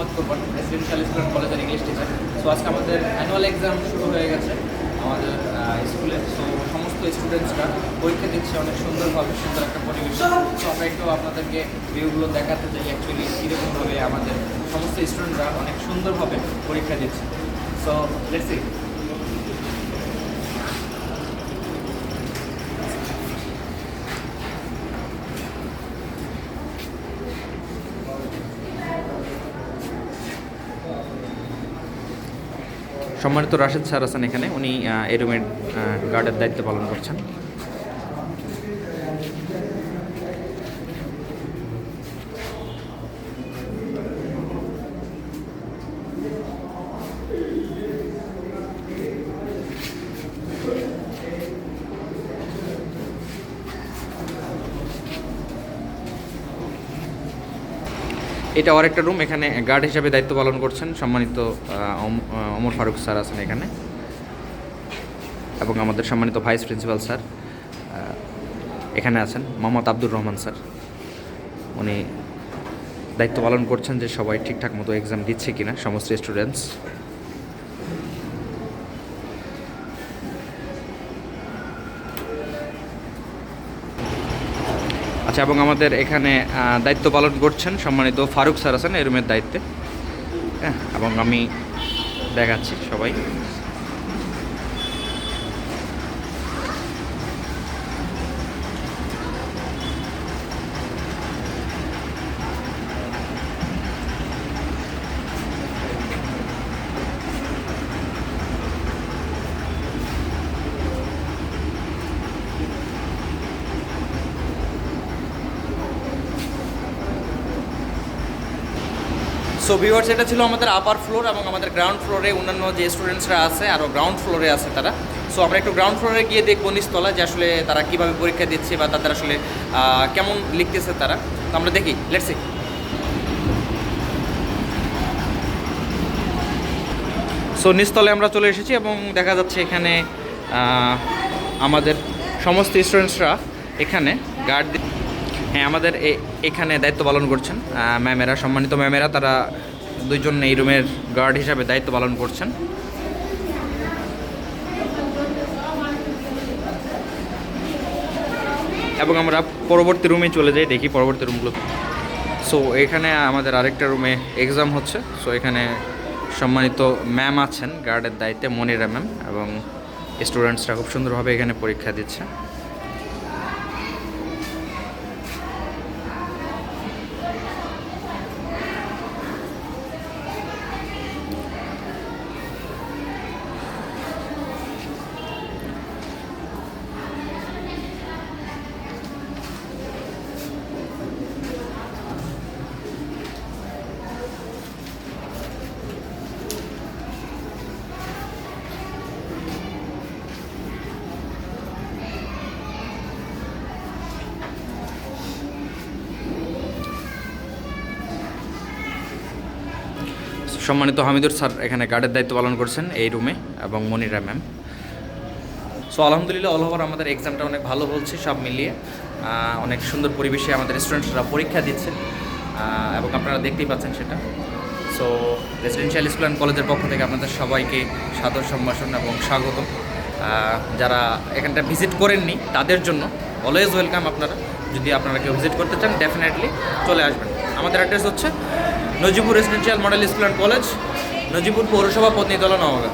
Mohammad Kopon residential and কলেজের English teacher so আজকে আমাদের অ্যানুয়াল এক্সাম শুরু হয়ে গেছে আমাদের স্কুলে সো সমস্ত স্টুডেন্টসরা পরীক্ষা দিচ্ছে, অনেক সুন্দরভাবে, সুন্দর একটা পরিবেশ। সো আমরা একটু আপনাদেরকে ভিউগুলো দেখাতে চাই অ্যাকচুয়ালি কীরকমভাবে আমাদের সমস্ত স্টুডেন্টরা অনেক সুন্দরভাবে পরীক্ষা দিচ্ছে। সো লেটস সি সম্মানিত রাশেদ স্যার আছেন এখানে। উনি এরুমের গার্ডের দায়িত্ব পালন করছেন। এটা আরেকটা রুম এখানে গার্ড হিসাবে দায়িত্ব পালন করছেন সম্মানিত অমর ফারুক স্যার আছেন এখানে। এবং আমাদের সম্মানিত ভাইস প্রিন্সিপাল স্যার এখানে আছেন মোহাম্মদ আব্দুর রহমান স্যার। উনি দায়িত্ব পালন করছেন যে সবাই ঠিকঠাক মতো এক্সাম দিচ্ছে কিনা, সমস্ত স্টুডেন্টস আচ্ছা এবং আমাদের এখানে দায়িত্ব পালন করছেন সম্মানিত ফারুক স্যার আছেন এরুমের দায়িত্বে। হ্যাঁ এবং আমি দেখাচ্ছি সবাই। সো ভিউয়ার্স এটা ছিল আমাদের আপার ফ্লোর এবং আমাদের গ্রাউন্ড ফ্লোরে অন্যান্য যে স্টুডেন্টসরা আছে আরও গ্রাউন্ড ফ্লোরে আছে তারা। সো আমরা একটু গ্রাউন্ড ফ্লোরে গিয়ে দেখব নিচতলা যে আসলে তারা কীভাবে পরীক্ষা দিচ্ছে বা তাদের আসলে কেমন লিখতেছে তারা। তো আমরা দেখি লেটস সি সো নিচতলে আমরা চলে এসেছি এবং দেখা যাচ্ছে এখানে আমাদের সমস্ত স্টুডেন্টসরা এখানে গার্ড হ্যাঁ আমাদের এখানে দায়িত্ব পালন করছেন ম্যামেরা, সম্মানিত ম্যামেরা, তারা দুইজন এই রুমের গার্ড হিসাবে দায়িত্ব পালন করছেন। এবং আমরা পরবর্তী রুমে চলে যাই, দেখি পরবর্তী রুমগুলো। সো এখানে আমাদের আরেকটা রুমে এক্সাম হচ্ছে। সো এখানে সম্মানিত ম্যাম আছেন গার্ডের দায়িত্বে মনিরা ম্যাম এবং স্টুডেন্টসরা খুব সুন্দরভাবে এখানে পরীক্ষা দিচ্ছে। সম্মানিত হামিদুর স্যার এখানে গার্ডের দায়িত্ব পালন করছেন এই রুমে এবং মনিরা ম্যাম সো আলহামদুলিল্লাহ অল ওভার আমাদের এক্সামটা অনেক ভালো হচ্ছে সব মিলিয়ে অনেক সুন্দর পরিবেশে আমাদের স্টুডেন্টসরা পরীক্ষা দিচ্ছে এবং আপনারা দেখতেই পাচ্ছেন সেটা। সো রেসিডেন্সিয়াল স্কুল অ্যান্ড কলেজের পক্ষ থেকে আপনাদের সবাইকে সাদর সম্ভাষণ এবং স্বাগত। যারা এখানটা ভিজিট করেননি, তাদের জন্য অলওয়েজ ওয়েলকাম আপনারা। যদি আপনারা কেউ ভিজিট করতে চান ডেফিনেটলি চলে আসবেন। আমাদের অ্যাড্রেস হচ্ছে Najibur residential model school and college Najibur পৌরসভা পত্নীতলা নওগাঁ।